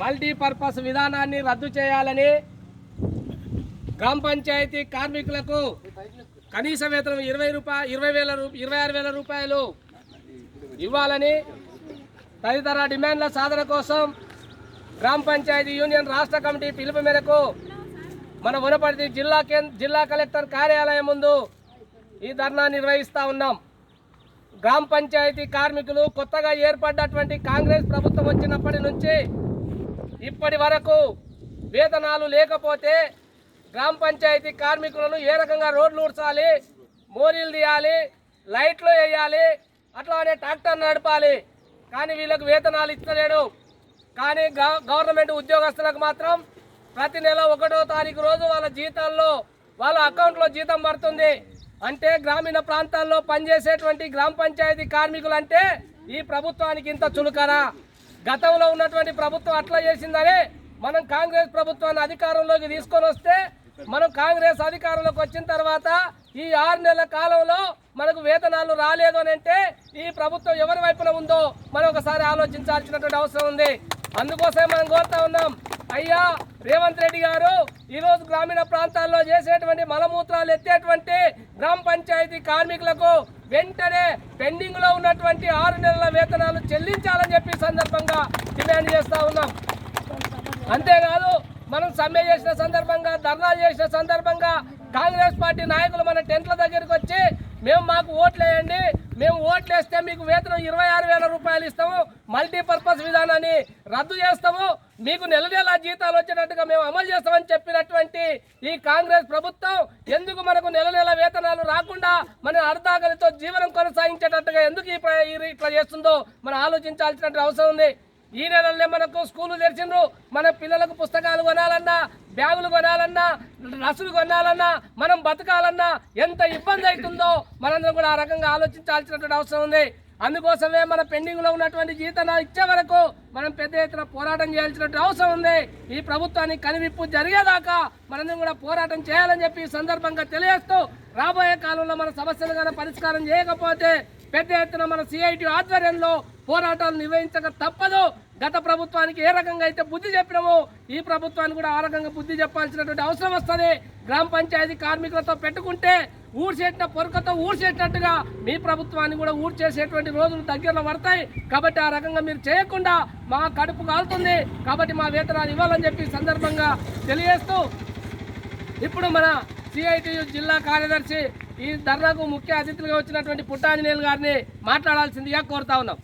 Multipurpose విధానాన్ని రద్దు చేయాలని గ్రామ పంచాయతీ కార్మికులకు కనీస వేతనం ఇరవై రూపాయ ఇరవై వేల ఇరవై ఆరు వేల రూపాయలు ఇవ్వాలని తదితర డిమాండ్ల సాధన కోసం గ్రామ పంచాయతీ యూనియన్ రాష్ట్ర కమిటీ పిలుపు మేరకు మన వనపర్తి జిల్లా కేంద్ర జిల్లా కలెక్టర్ కార్యాలయం ముందు ఈ ధర్నా నిర్వహిస్తూ ఉన్నాం. గ్రామ పంచాయతీ కార్మికులు కొత్తగా ఏర్పడ్డటువంటి కాంగ్రెస్ ప్రభుత్వం వచ్చినప్పటి నుంచి ఇప్పటి వరకు వేతనాలు లేకపోతే గ్రామ పంచాయతీ కార్మికులను ఏ రకంగా రోడ్లు ఊడ్చాలి మోరీలు తీయాలి లైట్లు వేయాలి అట్లానే ట్రాక్టర్ నడపాలి. కానీ వీళ్ళకు వేతనాలు ఇస్తలేడు. కానీ గవ- గవర్నమెంట్ ఉద్యోగస్తులకు మాత్రం ప్రతి నెల ఒకటో తారీఖు రోజు వాళ్ళ జీతాల్లో వాళ్ళ అకౌంట్లో జీతం పడుతుంది. అంటే గ్రామీణ ప్రాంతాల్లో పనిచేసేటువంటి గ్రామ పంచాయతీ కార్మికులు అంటే ఈ ప్రభుత్వానికి ఇంత చులుకరా గతంలో ఉన్నటువంటి ప్రభుత్వం అట్లా చేసిందని మనం కాంగ్రెస్ ప్రభుత్వాన్ని అధికారంలోకి తీసుకొని వస్తే మనం కాంగ్రెస్ అధికారంలోకి వచ్చిన తర్వాత ఈ ఆరు నెలల కాలంలో మనకు వేతనాలు రాలేదు అని అంటే ఈ ప్రభుత్వం ఎవరి వైపున ఉందో మనం ఒకసారి ఆలోచించాల్సినటువంటి అవసరం ఉంది. అందుకోసమే మనం కోరుతా ఉన్నాం. అయ్యా రేవంత్ రెడ్డి గారు ఈరోజు గ్రామీణ ప్రాంతాల్లో చేసేటువంటి మలమూత్రాలు ఎత్తేటువంటి గ్రామ పంచాయతీ కార్మికులకు వెంటనే పెండింగ్లో ఉన్నటువంటి ఆరు నెలల వేతనాలు చెల్లించాలని చెప్పి ఈ సందర్భంగా డిమాండ్ చేస్తూ ఉన్నాం. అంతేకాదు మనం సమ్మె చేసిన సందర్భంగా ధర్నా చేసిన సందర్భంగా కాంగ్రెస్ పార్టీ నాయకులు మన టెంట్ల దగ్గరికి వచ్చి మేము మాకు ఓట్లు వేయండి మేము ఓట్లు వేస్తే మీకు వేతనం ఇరవై ఆరు వేల రూపాయలు ఇస్తాము మల్టీపర్పస్ విధానాన్ని రద్దు చేస్తాము మీకు నెల నెల జీతాలు వచ్చేటట్టుగా మేము అమలు చేస్తామని చెప్పినటువంటి ఈ కాంగ్రెస్ ప్రభుత్వం ఎందుకు మనకు నెల నెల వేతనాలు రాకుండా మన అర్ధాగలితో జీవనం కొనసాగించేటట్టుగా ఎందుకు ఇట్లా చేస్తుందో మనం ఆలోచించాల్సిన అవసరం ఉంది. ఈ నెలల్లో మనకు స్కూలు తెరిచిండ్రు. మన పిల్లలకు పుస్తకాలు కొనాలన్నా బ్యాగులు కొనాలన్నా డ్రస్సులు కొనాలన్నా మనం బతకాలన్నా ఎంత ఇబ్బంది అవుతుందో మనందరం కూడా ఆ రకంగా ఆలోచించాల్సినటువంటి అవసరం ఉంది. అందుకోసమే మన పెండింగ్లో ఉన్నటువంటి జీతం ఇచ్చే వరకు మనం పెద్ద ఎత్తున పోరాటం చేయాల్సినటువంటి అవసరం ఉంది. ఈ ప్రభుత్వానికి కనివిప్పు జరిగేదాకా మనందరం కూడా పోరాటం చేయాలని చెప్పి సందర్భంగా తెలియజేస్తూ రాబోయే కాలంలో మన సమస్యలు కానీ పరిష్కారం చేయకపోతే పెద్ద ఎత్తున మన సిఐటి ఆధ్వర్యంలో పోరాటాలు నిర్వహించక తప్పదు. గత ప్రభుత్వానికి ఏ రకంగా అయితే బుద్ధి చెప్పినామో ఈ ప్రభుత్వానికి కూడా ఆ రకంగా బుద్ధి చెప్పాల్సినటువంటి అవసరం వస్తుంది. గ్రామ పంచాయతీ కార్మికులతో పెట్టుకుంటే ఊడ్చేసిన పొరకతో ఊడ్చేసినట్టుగా మీ ప్రభుత్వాన్ని కూడా ఊడ్చేసేటువంటి రోజులు దగ్గరలో పడతాయి. కాబట్టి ఆ రకంగా మీరు చేయకుండా మా కడుపు కాలుతుంది. కాబట్టి మా వేతనాలు ఇవ్వాలని చెప్పి సందర్భంగా తెలియజేస్తూ ఇప్పుడు మన సిఐటియు జిల్లా కార్యదర్శి ఈ ధర్నాకు ముఖ్య అతిథులుగా వచ్చినటువంటి పుట్టాంజనేయులు గారిని మాట్లాడాల్సిందిగా కోరుతా ఉన్నాం.